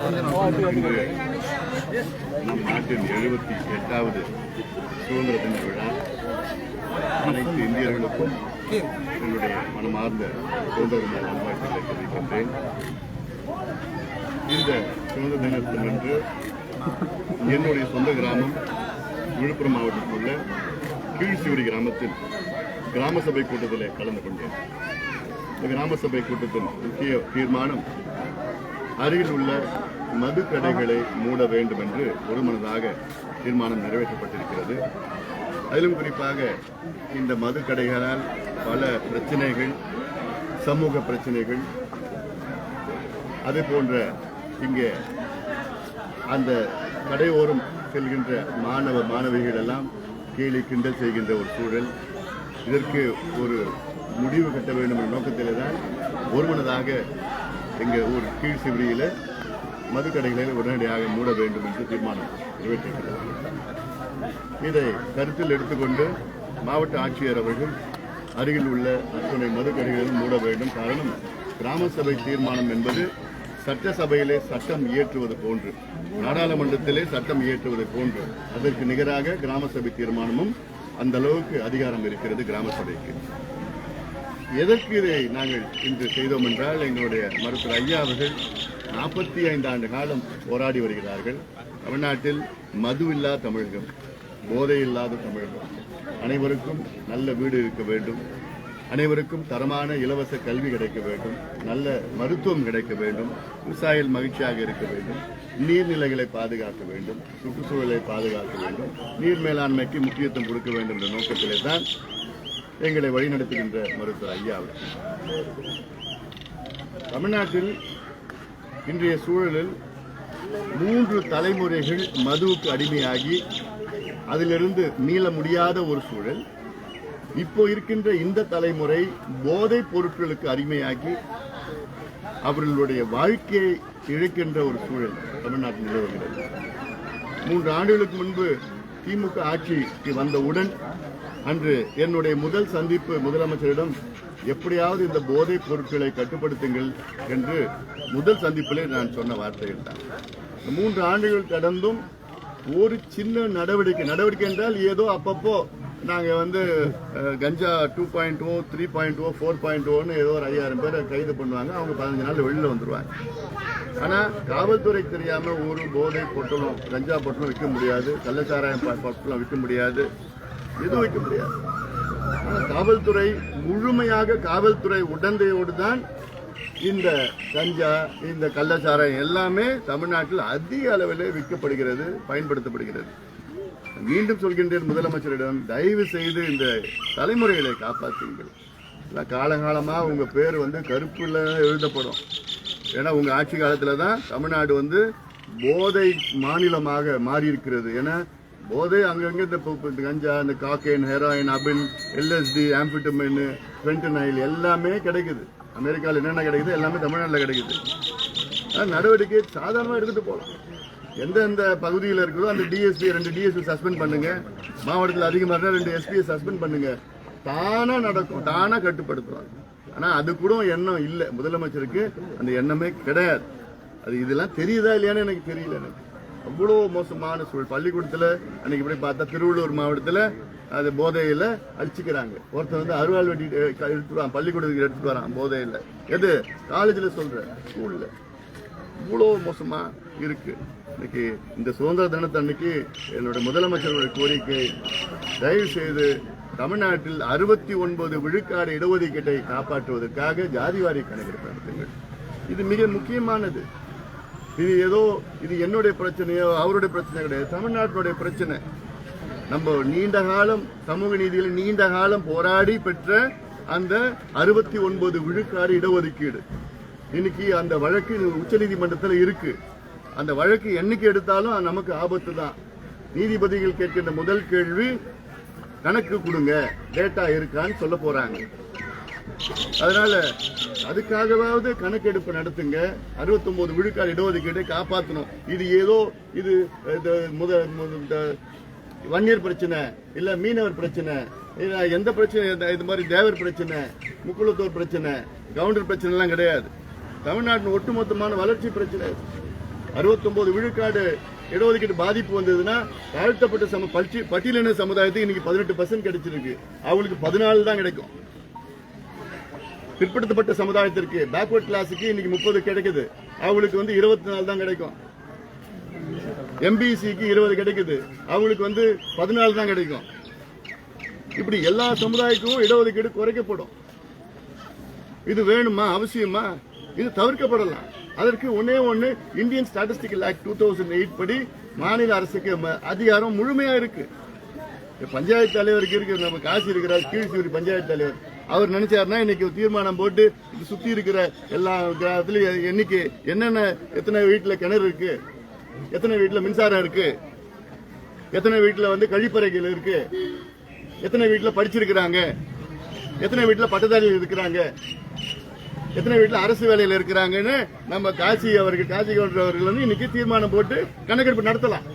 நம் நாட்டின் எழுபத்தி எட்டாவது சுதந்திர தின விழா. அனைத்து இந்தியர்களுக்கும் என்னுடைய மனமார்ந்த சுதந்திர தின நல்வாழ்த்துக்களை தெரிவிக்கின்றேன். இந்த சுதந்திர தினத்தினன்று என்னுடைய சொந்த கிராமம் விழுப்புரம் மாவட்டத்தில் உள்ள கீழ்சிவடி கிராமத்தில் கிராம சபை கூட்டத்தில் கலந்து கொண்டேன். இந்த கிராம சபை கூட்டத்தின் முக்கிய தீர்மானம் அருகில் உள்ள மது கடைகளை மூட வேண்டும் என்று ஒருமனதாக தீர்மானம் நிறைவேற்றப்பட்டிருக்கிறது. அதிலும் குறிப்பாக இந்த மது கடைகளால் பல பிரச்சனைகள் சமூக பிரச்சனைகள் அதே போன்ற இங்கே அந்த கடையோரம் செல்கின்ற மாணவ மாணவிகள் எல்லாம் கேலி கிண்டல் செய்கின்ற ஒரு சூழல். இதற்கு ஒரு முடிவு கட்ட வேண்டும் என்ற நோக்கத்திலே தான் ஒருமனதாக எங்கள் ஊர் கீழ் சிவரியில் மதுக்கடைகளை உடனடியாக மூட வேண்டும் என்று தீர்மானம் நிறைவேற்றிருக்கிறது இதை கருத்தில் எடுத்துக்கொண்டு மாவட்ட ஆட்சியர் அவர்கள் அருகில் உள்ள அத்துணை மதுக்கடைகளும் மூட வேண்டும். காரணம் கிராம சபை தீர்மானம் என்பது சட்டசபையிலே சட்டம் இயற்றுவது போன்று நாடாளுமன்றத்திலே சட்டம் இயற்றுவது போன்று அதற்கு நிகராக கிராம சபை தீர்மானமும் அந்த அளவுக்கு அதிகாரம் இருக்கிறது கிராம சபைக்கு. எதற்கு இதை நாங்கள் இன்று செய்தோம் என்றால் எங்களுடைய மருத்துவர் ஐயா அவர்கள் நாற்பத்தி ஐந்து ஆண்டு காலம் போராடி வருகிறார்கள். தமிழ்நாட்டில் மது இல்லா தமிழகம் போதை இல்லாத தமிழகம். அனைவருக்கும் நல்ல வீடு இருக்க வேண்டும். அனைவருக்கும் தரமான இலவச கல்வி கிடைக்க வேண்டும். நல்ல மருத்துவம் கிடைக்க வேண்டும். விவசாயிகள் மகிழ்ச்சியாக இருக்க வேண்டும். நீர்நிலைகளை பாதுகாக்க வேண்டும். சுற்றுச்சூழலை பாதுகாக்க வேண்டும். நீர் மேலாண்மைக்கு முக்கியத்துவம் கொடுக்க வேண்டும் என்ற நோக்கத்திலே தான் எங்களை வழிநடத்துகின்ற மருத்துவர் ஐயா அவர்கள். தமிழ்நாட்டில் இன்றைய சூழலில் மூன்று தலைமுறைகள் மதுவுக்கு அடிமையாகி அதிலிருந்து மீள முடியாத ஒரு சூழல். இப்போ இருக்கின்ற இந்த தலைமுறை போதைப் பொருட்களுக்கு அடிமையாகி அவர்களுடைய வாழ்க்கையை இழக்கின்ற ஒரு சூழல் தமிழ்நாட்டில் நிலவுகிறது மூன்று ஆண்டுகளுக்கு முன்பு திமுக ஆட்சிக்கு வந்தவுடன் அன்று என்னுடைய முதல் சந்திப்பு முதலமைச்சரிடம் எப்படியாவது இந்த போதைப் பொருட்களை கட்டுப்படுத்துங்கள் என்று முதல் சந்திப்பிலே நான் சொன்ன வார்த்தைகள் தான் மூன்று ஆண்டுகள் கடந்தும் ஒரு சின்ன நடவடிக்கை நடவடிக்கை என்றால் ஏதோ அப்பப்போ நாங்கள் வந்து கஞ்சா two point O three point O four point ஓன்னு ஏதோ ஒரு ஐயாயிரம் பேரை கைது பண்ணுவாங்க. அவங்க பதினஞ்சு நாள் வெளியில் வந்துடுவாங்க ஆனால் காவல்துறை தெரியாமல் ஒரு போதை பொட்டலம் கஞ்சா பொட்டலம் விற்க முடியாது. கள்ளச்சாராயம் ப- பொட்டலம் விற்க முடியாது. எதுவும் விற்க முடியாது. காவல்துறை முழுமையாக காவல்துறை உடந்தையோடு தான் இந்த கஞ்சா இந்த கள்ளச்சாராயம் எல்லாமே தமிழ்நாட்டில் அதிக அளவில் விற்கப்படுகிறது பயன்படுத்தப்படுகிறது. மீண்டும் சொல்கின்றேன் முதலமைச்சரிடம் தயவு செய்து இந்த தலைமுறைகளை காப்பாற்றுங்கள். காலங்காலமாக உங்கள் பேர் வந்து கருப்பில் எழுதப்படும். ஏன்னா உங்கள் ஆட்சி காலத்தில் தான் தமிழ்நாடு வந்து போதை மாநிலமாக மாறி இருக்கிறது ஏன்னா போதை அங்கங்க இந்த கஞ்சா இந்த காக்கைன் ஹெராயின் அபின் எல்எஸ்டி ஆம்பிட்டமின் ஃபென்டனைல் எல்லாமே கிடைக்குது. அமெரிக்காவில் என்னென்ன கிடைக்குது எல்லாமே தமிழ்நாட்டில் கிடைக்குது. நடவடிக்கை சாதாரணமாக எடுத்துகிட்டு போகலாம். எந்தெந்த பகுதியில் இருக்குதோ அந்த டிஎஸ்பி ரெண்டு டிஎஸ்பி சஸ்பெண்ட் பண்ணுங்க. மாவட்டத்தில் அதிகமாக இருந்தால் ரெண்டு எஸ்பியை சஸ்பெண்ட் பண்ணுங்க. தானாக நடக்கும் தானாக கட்டுப்படுத்துவாங்க. ஆனால் அது கூட எண்ணம் இல்லை. முதலமைச்சருக்கு அந்த எண்ணமே கிடையாது. அது இதெல்லாம் தெரியுதா இல்லையான்னு எனக்கு தெரியல எனக்கு. அவ்வளோ மோசமான சூழல். பள்ளிக்கூடத்தில் அன்னைக்கு இப்படி பார்த்தா திருவள்ளூர் மாவட்டத்தில் அது போதையில் அழிச்சிக்கிறாங்க ஒருத்தர் வந்து அருவாள் வெட்டி எடுத்துட்டு வரான் பள்ளிக்கூடத்துக்கு எடுத்துட்டு வரான் போதையில். எது? காலேஜில் சொல்கிறேன் ஸ்கூலில். இவ்வளோ மோசமா இருக்கு. இன்னைக்கு இந்த சுதந்திர தினத்தன்னைக்கு என்னோட முதலமைச்சருடைய கோரிக்கை தயவு செய்து தமிழ்நாட்டில் அறுபத்தி ஒன்பது விழுக்காடு இடஒதுக்கீட்டை காப்பாற்றுவதற்காக ஜாதிவாரி கணக்கெடுப்பு நடத்துங்கள். இது மிக முக்கியமானது. இது ஏதோ இது என்னுடைய பிரச்சனையோ அவருடைய பிரச்சனை கிடையாது. தமிழ்நாட்டினுடைய பிரச்சனை. நம்ம நீண்ட காலம் சமூக நீதியில் நீண்ட காலம் போராடி பெற்ற அந்த அறுபத்தி ஒன்பது விழுக்காடு இடஒதுக்கீடு. இன்னைக்கு அந்த வழக்கு உச்சநீதிமன்றத்தில் இருக்கு. அந்த வழக்கு என்னைக்கு எடுத்தாலும் நமக்கு ஆபத்து தான். நீதிபதிகள் கேட்கின்ற முதல் கேள்வி கணக்கு கொடுங்க டேட்டா இருக்கான்னு சொல்ல போறாங்க. அதனால அதுக்காகவாவது கணக்கெடுப்பு நடத்துங்க. 69 விழுக்காடு இடஒதுக்கீட்டை காப்பாற்றணும் இது ஏதோ இது முத வன்னியர் பிரச்சனை இல்ல மீனவர் பிரச்சனை இல்ல எந்த பிரச்சனை இது மாதிரி தேவர் பிரச்சனை முக்குளத்தூர் பிரச்சனை கவுண்டர் பிரச்சனை எல்லாம் கிடையாது. தமிழ்நாட்டின் ஒட்டுமொத்தமான வளர்ச்சி பிரச்சனை. அறுபத்தொன்பது விழுக்காடு இடஒதுக்கீடு பாதிப்பு வந்ததுன்னா தாழ்த்தப்பட்ட சம பட்டியலின சமுதாயத்துக்கு இன்னைக்கு பதினெட்டு பர்சன்ட் கிடைச்சிருக்கு. அவங்களுக்கு பதினாலு தான் கிடைக்கும். பிற்படுத்தப்பட்ட சமுதாயத்திற்கு பேக்வர்ட் கிளாஸுக்கு இன்னைக்கு முப்பது கிடைக்குது. அவங்களுக்கு வந்து இருபத்தி நாலு தான் கிடைக்கும். எம்பிசிக்கு இருபது கிடைக்குது. அவங்களுக்கு வந்து பதினாலு தான் கிடைக்கும். இப்படி எல்லா சமுதாயத்துக்கும் இடஒதுக்கீடு குறைக்கப்படும். இது வேணுமா? அவசியமா? இது தவிர்க்கப்படலாம். அதற்கு ஒன்னே ஒன்னு Indian statistical act two thousand eight படி மாநில அரசுக்கு அதிகாரம் முழுமையா இருக்கு. பஞ்சாயத்து தலைவருக்கு இருக்கு. நம்ம காசு இருக்கிறார் கீழ்சூரி பஞ்சாயத்து தலைவர். அவர் நினைச்சாருன்னா இன்னைக்கு தீர்மானம் போட்டு சுத்தி இருக்கிற எல்லா கிராமத்துலயும் என்னைக்கு என்னென்ன எத்தனை வீட்டுல கிணறு இருக்கு? எத்தனை வீட்டுல மின்சாரம் இருக்கு? எத்தனை வீட்டுல வந்து கழிப்பறைகள் இருக்கு? எத்தனை வீட்டுல படிச்சிருக்கிறாங்க? எத்தனை வீட்டுல பட்டதாரிகள் இருக்கிறாங்க? எத்தனை வீட்டுல அரசு வேலையில இருக்கிறாங்கன்னு நம்ம காசி அவர்கள் காசி கவுண்டர் அவர்கள் வந்து இன்னைக்கு தீர்மானம் போட்டு கணக்கெடுப்பு நடத்தலாம்.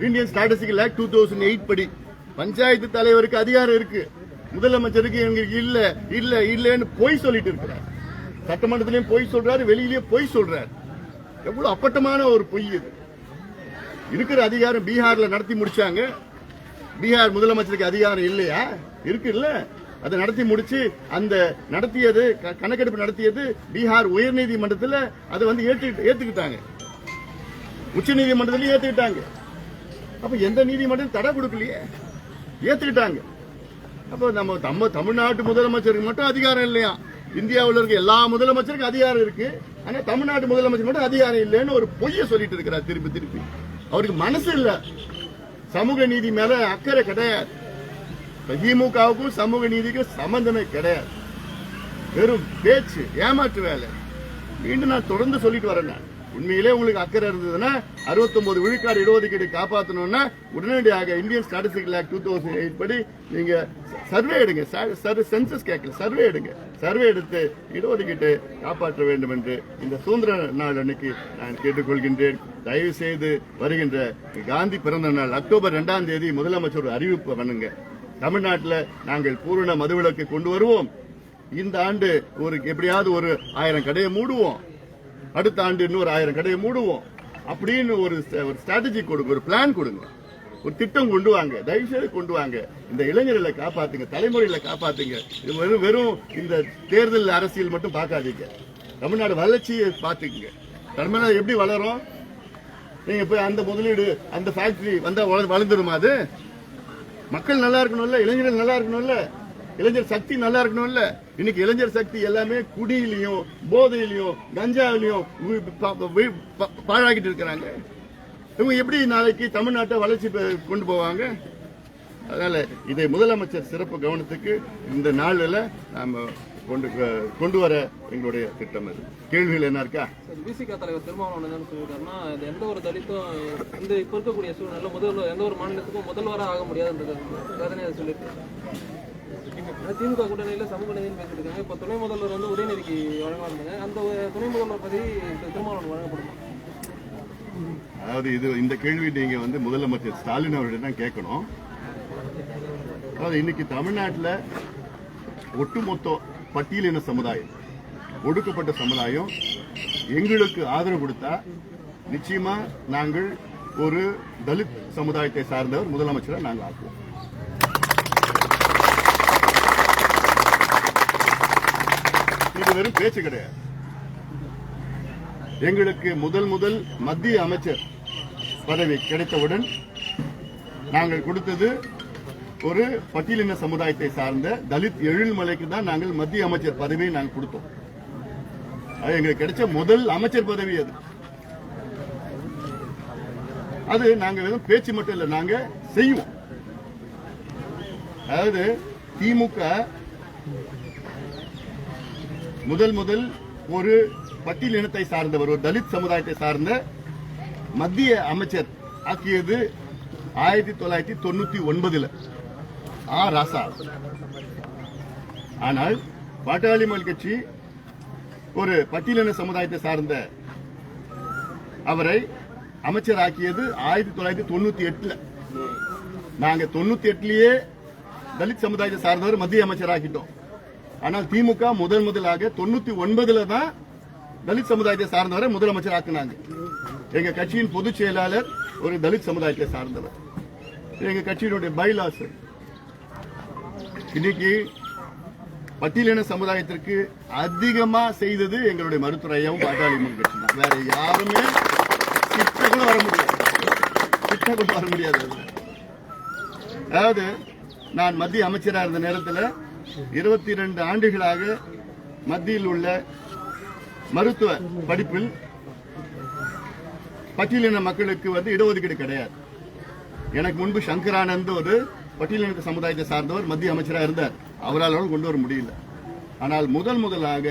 Indian statistical act two thousand eight படி. பஞ்சாயத்து தலைவருக்கு அதிகாரம் இருக்கு. முதலமைச்சருக்கு எங்களுக்கு இல்ல இல்ல இல்லன்னு பொய் சொல்லிட்டு இருக்கிறார். சட்டமன்றத்திலயும் பொய் சொல்றாரு வெளியிலயும் பொய் சொல்றாரு. எவ்வளவு அப்பட்டமான ஒரு பொய் இது. இருக்கிற அதிகாரம் பீகார்ல நடத்தி முடிச்சாங்க. பீகார் முதலமைச்சருக்கு அதிகாரம் இல்லையா? இருக்கு இல்ல அதை நடத்தி முடிச்சு அந்த நடத்தியது க- கணக்கெடுப்பு நடத்தியது பீகார் உயர்நீதிமன்றத்தில் அதை வந்து ஏத்துக்கிட்டாங்க. உச்ச நீதிமன்றத்திலையும் ஏத்துக்கிட்டாங்க. அப்ப எந்த நீதிமன்றம் தடை கொடுக்கலையே? ஏத்துக்கிட்டாங்க. அப்போ நம்ம நம்ம தமிழ்நாட்டு முதலமைச்சருக்கு மட்டும் அதிகாரம் இல்லையா? இந்தியாவில் இருக்க எல்லா முதலமைச்சருக்கும் அதிகாரம் இருக்கு. ஆனா தமிழ்நாட்டு முதலமைச்சர் மட்டும் அதிகாரம் இல்லைன்னு ஒரு பொய்ய சொல்லிட்டு இருக்கிறார் திருப்பி திருப்பி. அவருக்கு மனசு இல்ல. சமூக நீதி மேல அக்கறை கிடையாது. திமுகவுக்கும் சமூக நீதிக்கும் சம்பந்தமே கிடையாது. வெறும் பேச்சு ஏமாற்று வேலை. மீண்டும் நான் தொடர்ந்து சொல்லிட்டு வரேன் உண்மையிலே உங்களுக்கு அக்கறை இருந்ததுன்னா 69 விழுக்காடு இடஒதுக்கீடு காப்பாற்றணும்னா உடனடியாக Indian statistical act two thousand eight படி நீங்க சர்வே எடுங்க. சென்சஸ் கேட்கல. சர்வே எடுங்க. சர்வே எடுத்து இடஒதுக்கீட்டை காப்பாற்ற வேண்டும் என்று இந்த சுதந்திர நாள் அன்னைக்கு நான் கேட்டுக்கொள்கின்றேன். தயவு செய்து வருகின்ற காந்தி பிறந்த நாள் அக்டோபர் இரண்டாம் தேதி முதலமைச்சர் ஒரு அறிவிப்பு பண்ணுங்க. தமிழ்நாட்டில் நாங்கள் பூரண மதுவிலக்கு கொண்டு வருவோம். இந்த ஆண்டு ஒரு எப்படியாவது ஒரு ஆயிரம் கடையை மூடுவோம். அடுத்த ஆண்டு இன்னொரு ஆயிரம் கடையை மூடுவோம். அப்படின்னு ஒரு ஒரு ஸ்ட்ராட்டஜி கொடுங்க ஒரு பிளான் கொடுங்க. ஒரு திட்டம் கொண்டு வாங்க தயவு செய்து கொண்டு வாங்க. இந்த இளைஞர்களை காப்பாத்துங்க தலைமுறைகளை காப்பாத்துங்க. இது வெறும் வெறும் இந்த தேர்தல் அரசியல் மட்டும் பார்க்காதீங்க. தமிழ்நாடு வளர்ச்சியை பார்த்துக்குங்க. தமிழ்நாடு எப்படி வளரும்? நீங்க போய் அந்த முதலீடு அந்த ஃபேக்டரி வந்தா வள- வளர்ந்துருமா அது? மக்கள் நல்லா இருக்கணும்ல இளைஞர்கள் நல்லா இருக்கணும்ல? இளைஞர் சக்தி நல்லா இருக்கணும்ல. இன்னைக்கு இளைஞர் சக்தி எல்லாமே குடியிலையும் போதையிலையும் கஞ்சாவிலையும் பாழாக்கிட்டு இருக்கிறாங்க. இவங்க எப்படி நாளைக்கு தமிழ்நாட்டை வளர்ச்சி பெ- கொண்டு போவாங்க? அதனால இதை முதலமைச்சர் சிறப்பு கவனத்துக்கு இந்த நாளில் நாம கொண்டு கொண்டு வர எங்களுடைய திட்டம் அது. கேள்விகள் என்ன இருக்கா? பிசிக தலைவர் திருமாவளவன் என்ன சொல்லியிருக்காருன்னா எந்த ஒரு தலித்தும் இந்த இப்ப இருக்கக்கூடிய சூழ்நிலை முதல்வர் எந்த ஒரு மாநிலத்துக்கும் முதல்வராக ஆக முடியாதுன்றது வேதனை சொல்லியிருக்காரு. திமுக கூட்டணியில் சமூக நீதினு பேசியிருக்காங்க இப்போ துணை முதல்வர் வந்து உதயநிதிக்கு வழங்கலாம்னு அந்த துணை முதல்வர் பதவி திருமாவளவன் வழங்கப்படுமா? அதாவது இது இந்த கேள்வி நீங்க வந்து முதலமைச்சர் ஸ்டாலின் அவர்கிட்ட தான் கேட்கணும். அதாவது இன்னைக்கு தமிழ்நாட்டில் ஒட்டுமொத்த பட்டியலின சமுதாயம் ஒடுக்கப்பட்ட சமுதாயம் எங்களுக்கு ஆதரவு கொடுத்தா நிச்சயமா நாங்கள் ஒரு தலித் சமுதாயத்தை சார்ந்தவர் முதலமைச்சரை நாங்கள் ஆக்குவோம். இது வெறும் பேச்சு கிடையாது. எங்களுக்கு முதல் முதல் மத்திய அமைச்சர் பதவி கிடைத்தவுடன் நாங்கள் கொடுத்தது ஒரு பட்டியலின சமுதாயத்தை சார்ந்த தலித் எழில்மலைக்கு தான் நாங்கள் மத்திய அமைச்சர் பதவியை நாங்கள் கொடுத்தோம். அது எங்களுக்கு கிடைச்ச முதல் அமைச்சர் பதவி அது. அது நாங்க வெறும் பேச்சு மட்டும் இல்லை நாங்க செய்வோம். அதாவது திமுக முதல் முதல் ஒரு பட்டியல் இனத்தை சார்ந்தவர் ஒரு தலித் சமுதாயத்தை சார்ந்த மத்திய அமைச்சர் ஆக்கியது ஆயிரத்தி தொள்ளாயிரத்தி தொண்ணூத்தி ஒன்பதுல. ஆ ராசா. ஆனால் பாட்டாளி மக்கள் கட்சி ஒரு பட்டியலின சமுதாயத்தை சார்ந்த அவரை அமைச்சர் ஆக்கியது ஆயிரத்தி தொள்ளாயிரத்தி தொண்ணூத்தி எட்டுல. நாங்க தொண்ணூத்தி எட்டுலயே தலித் சமுதாயத்தை சார்ந்தவர் மத்திய அமைச்சர் ஆக்கிட்டோம் ஆனால் திமுக முதன் முதலாக தொண்ணூத்தி ஒன்பதுல தான் தலித் சமுதாயத்தை சார்ந்தவரை முதலமைச்சர் ஆக்குனாங்க. எங்க கட்சியின் பொதுச் செயலாளர் ஒரு தலித் சமுதாயத்தை சார்ந்தவர். எங்க கட்சியினுடைய பைலாஸ் இன்னைக்கு பட்டியலின சமுதாயத்திற்கு அதிகமா செய்தது எங்களுடைய மருத்துவரையாவும் பாட்டாளி கட்சி தான். வேற யாருமே கிட்ட கூட வர முடியாது. கிட்ட கூட வர முடியாது. அதாவது நான் மத்திய அமைச்சராக இருந்த நேரத்தில் இருபத்தி ரெண்டு ஆண்டுகளாக மத்தியில் உள்ள மருத்துவ படிப்பில் பட்டியலின மக்களுக்கு வந்து இடஒதுக்கீடு கிடையாது. எனக்கு முன்பு சங்கரானந்த் ஒரு பட்டியலின சமுதாயத்தை சார்ந்தவர் மத்திய அமைச்சராக இருந்தார். அவரால் கொண்டு வர முடியல. ஆனால் முதல் முதலாக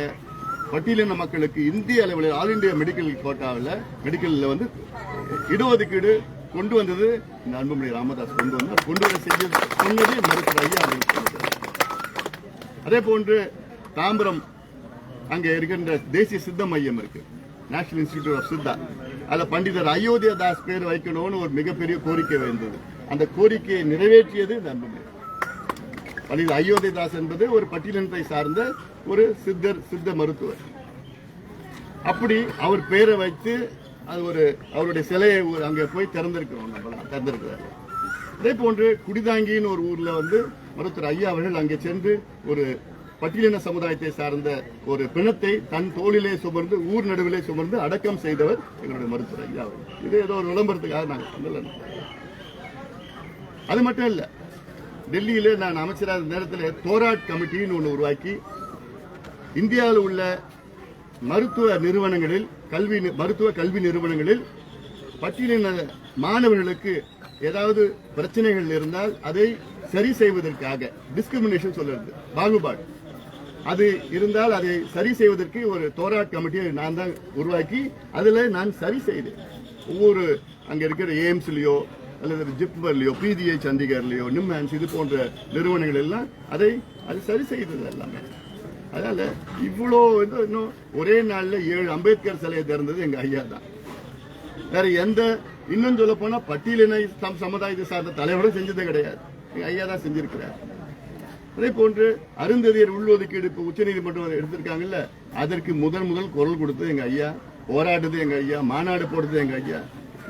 பட்டியலின மக்களுக்கு இந்திய அளவில் ஆல் இந்தியா மெடிக்கல் கோட்டாவில் மெடிக்கலில் வந்து இடஒதுக்கீடு கொண்டு வந்தது இந்த அன்புமணி ராமதாஸ் கொண்டு வந்தார். கொண்டு வர செய்ய சொன்னதே மருத்துவர் ஐயா அவர்கள். அதே போன்று தாம்பரம் அங்கே இருக்கின்ற தேசிய சித்த மையம் இருக்கு. நேஷனல் இன்ஸ்டிடியூட் ஆஃப் சித்தா அதில் பண்டிதர் அயோத்தியா தாஸ் பேர் வைக்கணும்னு ஒரு மிகப்பெரிய கோரிக்கை வந்தது அந்த கோரிக்கையை நிறைவேற்றியது இந்த அன்புமணி. பண்டிதர் அயோத்தியா தாஸ் என்பது ஒரு பட்டியலினத்தை சார்ந்த ஒரு சித்தர் சித்த மருத்துவர். அப்படி அவர் பேரை வைத்து அது ஒரு அவருடைய சிலையை ஒரு அங்கே போய் திறந்திருக்கிறோம் நம்மளாம் திறந்திருக்கிறார்கள். அதே போன்று குடிதாங்கின்னு ஒரு ஊர்ல வந்து மருத்துவர் ஐயா அவர்கள் அங்கே சென்று ஒரு பட்டியலின சமுதாயத்தை சார்ந்த ஒரு பிணத்தை தன் தோளிலே சுமர்ந்து ஊர் நடுவிலே சுமர்ந்து அடக்கம் செய்தவர் எங்களுடைய மருத்துவர் ஐயா அவர்கள். இது ஏதோ ஒரு விளம்பரத்துக்காக நாங்கள் சொல்லல அது மட்டும் இல்ல டெல்லியில நான் அமைச்சராக நேரத்தில் தோராட் கமிட்டின்னு ஒன்று உருவாக்கி இந்தியாவில் உள்ள மருத்துவ நிறுவனங்களில் கல்வி மருத்துவ கல்வி நிறுவனங்களில் பட்டியலின மாணவர்களுக்கு ஏதாவது பிரச்சனைகள் இருந்தால் அதை சரி செய்வதற்காக. டிஸ்கிரிமினேஷன் சொல்றது. பாகுபாடு. அது இருந்தால் அதை சரி செய்வதற்கு ஒரு தோராட் கமிட்டியை நான் தான் உருவாக்கி அதில் நான் சரி செய்தேன். ஒவ்வொரு அங்கே இருக்கிற எய்ம்ஸ்லேயோ அல்லது ஜிப்மர்லையோ பிஜிஐ சண்டிகர்லையோ நிம்ஹான்ஸ் இது போன்ற நிறுவனங்கள் எல்லாம் அதை அது சரி செய்தது எல்லாமே. அதனால் இவ்வளோ இது இன்னும் ஒரே நாளில் ஏழு அம்பேத்கர் சிலையை திறந்தது எங்கள் ஐயா தான். வேற எந்த இன்னும் சொல்ல போனா பட்டியலினை சமுதாயத்தை சார்ந்த தலைவரும் செஞ்சது கிடையாது. எங்க ஐயா தான் செஞ்சிருக்கிறார். அதே போன்று அருந்ததியர் உள்ஒதுக்கீடு இப்போ உச்சநீதிமன்றம் எடுத்திருக்காங்கல்ல அதற்கு முதன் முதல் குரல் கொடுத்தது எங்க ஐயா போராடுறது எங்க ஐயா மாநாடு போடுறது எங்க ஐயா.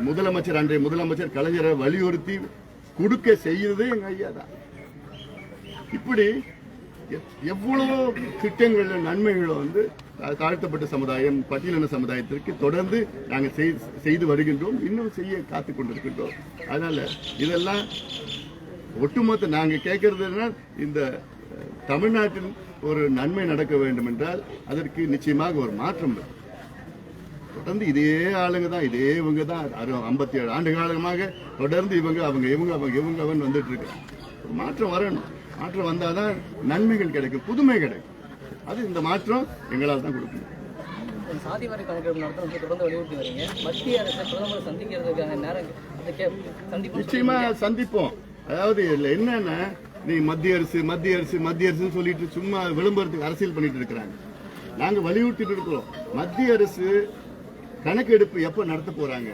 முதலமைச்சர் அன்றைய முதலமைச்சர் கலைஞரை வலியுறுத்தி கொடுக்க செய்யறது எங்க ஐயா தான். இப்படி எவ்வளவோ திட்டங்கள் நன்மைகளை வந்து தாழ்த்தப்பட்ட சமுதாயம் பட்டியலின சமுதாயத்திற்கு தொடர்ந்து நாங்கள் செய்து வருகின்றோம். இன்னும் செய்ய காத்து கொண்டிருக்கின்றோம். அதனால இதெல்லாம் ஒட்டுமொத்த நாங்கள் கேட்கறதுனால் இந்த தமிழ்நாட்டில் ஒரு நன்மை நடக்க வேண்டும் என்றால் அதற்கு நிச்சயமாக ஒரு மாற்றம் வரும். தொடர்ந்து இதே ஆளுங்க தான் இதே இவங்க தான். ஐம்பத்தி ஏழு ஆண்டு காலமாக தொடர்ந்து இவங்க அவங்க இவங்க அவங்க இவங்க அவன் வந்துட்டு இருக்காங்க. ஒரு மாற்றம் வரணும். மாற்றம் வந்தாதான் நன்மைகள் கிடைக்கும் புதுமை கிடைக்கும். அது இந்த மாற்றம் எங்களால் தான் கொடுக்க முடியும். சாதி வாரி கணக்கெடுப்பு நடத்தணும் தொடர்ந்து வலியுறுத்தி வரீங்க மத்திய அரசு பிரதமரை சந்திக்கிறதுக்கான நேரம் நிச்சயமா சந்திப்போம். அதாவது இதுல என்னன்னா நீ மத்திய அரசு மத்திய அரசு மத்திய அரசுன்னு சொல்லிட்டு சும்மா விளம்பரத்துக்கு அரசியல் பண்ணிட்டு இருக்கிறாங்க. நாங்க வலியுறுத்திட்டு இருக்கிறோம். மத்திய அரசு கணக்கெடுப்பு எப்ப நடத்த போறாங்க?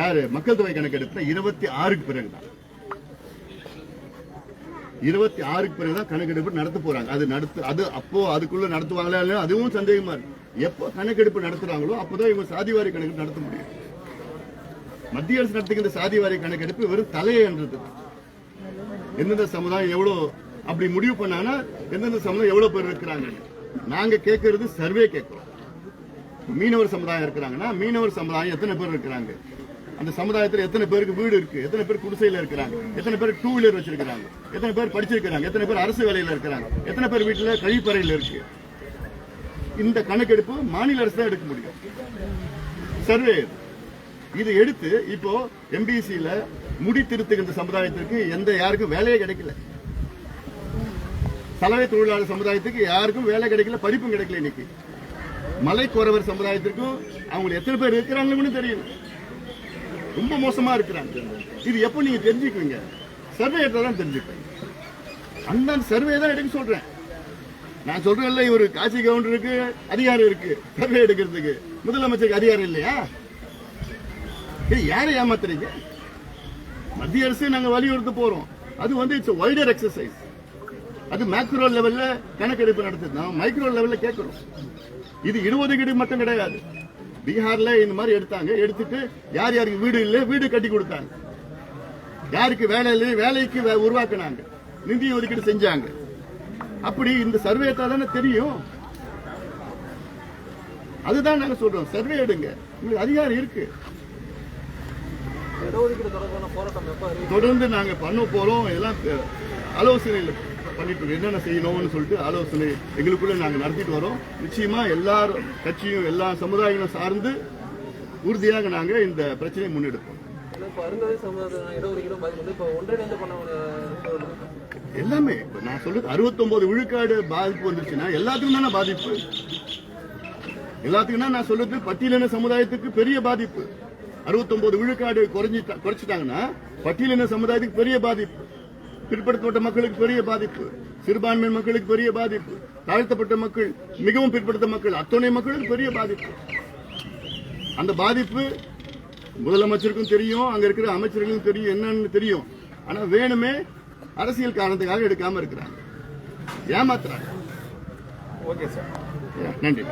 யாரு? மக்கள் தொகை கணக்கெடுப்பு இருபத்தி ஆறுக்கு பிறகுதான். இருபத்தி ஆறுக்கு பிறகுதான் கணக்கெடுப்பு நடத்த போறாங்க. அது நடத்து அது அப்போ அதுக்குள்ள நடத்துவாங்களா இல்லையா? அதுவும் சந்தேகமா இருக்கு. எப்போ கணக்கெடுப்பு நடத்துறாங்களோ அப்போதான் இவங்க சாதிவாரி கணக்கெடுப்பு நடத்த முடியும். மத்திய அரசு நடத்துகின்ற சாதிவாரி கணக்கெடுப்பு வெறும் தலையன்றது. எந்தெந்த சமுதாயம் எவ்வளவு அப்படி முடிவு பண்ணாங்கன்னா எந்தெந்த சமுதாயம் எவ்வளவு பேர் இருக்கிறாங்க? நாங்க கேட்கறது சர்வே கேட்கிறோம். மீனவர் சமுதாயம் இருக்கிறாங்கன்னா மீனவர் சமுதாயம் எத்தனை பேர் இருக்கிறாங்க? அந்த சமுதாயத்தில் எத்தனை பேருக்கு வீடு இருக்கு? எத்தனை பேர் குடிசையில இருக்கிறாங்க? எத்தனை பேர் டூ வீலர் வச்சிருக்கிறாங்க? எத்தனை பேர் படிச்சிருக்கிறாங்க? எத்தனை பேர் அரசு வேலையில இருக்கிறாங்க? எத்தனை பேர் வீட்டுல கழிப்பறையில் இருக்கு? இந்த கணக்கெடுப்பு மாநில அரசு தான் எடுக்க முடியும். சர்வே. இது. எடுத்து இப்போ எம்பிசில முடி திருத்துகின்ற சமுதாயத்திற்கு எந்த யாருக்கும் வேலையே கிடைக்கல. சலவை தொழிலாளர் சமுதாயத்துக்கு யாருக்கும் வேலை கிடைக்கல படிப்பும் கிடைக்கல இன்னைக்கு. மலைக்குறவர் சமுதாயத்திற்கும் அவங்க எத்தனை பேர் இருக்கிறாங்கன்னு தெரியல. ரொம்ப மோசமா இருக்கிறாங்க. இது எப்போ நீங்க தெரிஞ்சுக்குவீங்க? சர்வே தான் தெரிஞ்சுப்பீங்க அந்த சர்வே தான் எடுக்க சொல்றேன். நான் சொல்றேன்ல இவரு காசி கவுண்டருக்கு அதிகாரம் இருக்கு சர்வே எடுக்கிறதுக்கு. முதலமைச்சருக்கு அதிகாரம் இல்லையா? இது யாரை ஏமாத்துறீங்க? மத்திய அரசு நாங்க வலியுறுத்த போறோம். அது வந்து இட்ஸ் வைடர் எக்ஸசைஸ் அது மேக்ரோ லெவல்ல கணக்கெடுப்பு நடத்துது. நான் மைக்ரோ லெவல்ல கேட்கிறோம் இது இடஒதுக்கீடு மட்டும் கிடையாது. பீகார்ல இந்த மாதிரி எடுத்தாங்க. எடுத்துட்டு யார் யாருக்கு வீடு இல்லை வீடு கட்டி கொடுத்தாங்க. யாருக்கு வேலை இல்லை வேலைக்கு உருவாக்குனாங்க. நிதி ஒதுக்கீடு செஞ்சாங்க. அப்படி இந்த சர்வே தானே தெரியும். அதுதான் நாங்க சொல்றோம். சர்வே எடுங்க. உங்களுக்கு அதிகாரம் இருக்கு. தொடர்ந்து நாங்க பண்ண போறோம். அஹ், ஆலோசனையில் பண்ணிட்டு இருக்கோம். என்னென்ன செய்யணும்னு சொல்லிட்டு ஆலோசனை எங்களுக்குள்ள நாங்க நடத்திட்டு வரோம் நிச்சயமா எல்லாரும் கட்சியும் எல்லா சமுதாயங்களும் சார்ந்து உறுதியாக நாங்க இந்த பிரச்சனையை முன்னெடுப்போம். எல்லாமே இப்ப நான் சொல்றது 69 விழுக்காடு பாதிப்பு வந்துருச்சுன்னா எல்லாத்துக்கும் தானே பாதிப்பு எல்லாத்துக்கும் தான் நான் சொல்றது பட்டியலின சமுதாயத்துக்கு பெரிய பாதிப்பு 69 விழுக்காடு குறைஞ்சி குறைச்சிட்டாங்கன்னா பட்டியலின சமுதாயத்துக்கு பெரிய பாதிப்பு பிற்படுத்தப்பட்ட மக்களுக்கு பெரிய பாதிப்பு சிறுபான்மை மக்களுக்கு பெரிய பாதிப்பு தாழ்த்தப்பட்ட மக்கள் மிகவும் பிற்படுத்த மக்கள் அத்தனை மக்களுக்கு பெரிய பாதிப்பு. அந்த பாதிப்பு முதலமைச்சருக்கும் தெரியும் அங்க இருக்கிற அமைச்சர்களுக்கும் தெரியும் என்னன்னு தெரியும். ஆனா வேணுமே அரசியல் காரணத்துக்காக எடுக்காம இருக்கிறாங்க. ஏமாத்துறாங்க. Okay sir. நன்றி.